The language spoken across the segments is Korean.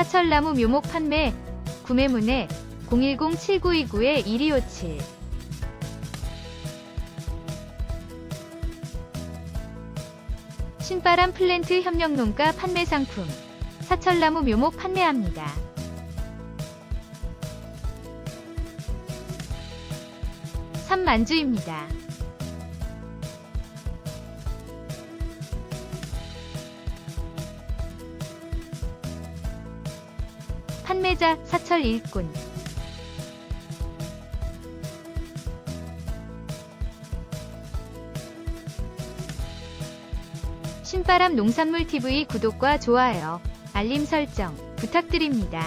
사철나무 묘목 판매 구매문의 010-7929-1257 신바람 플랜트 협력농가 판매 상품 사철나무 묘목 판매합니다. 삼만주입니다. 판매자 사철 일꾼 신바람 농산물 TV 구독과 좋아요, 알림 설정 부탁드립니다.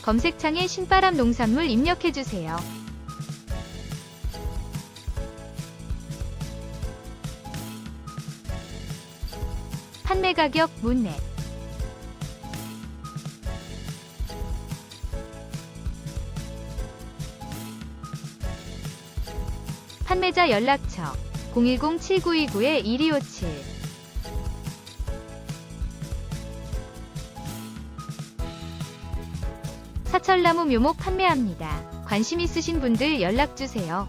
검색창에 신바람 농산물 입력해주세요. 판매 가격 문의 판매자 연락처 010-7929-1257 사철나무 묘목 판매합니다. 관심 있으신 분들 연락주세요.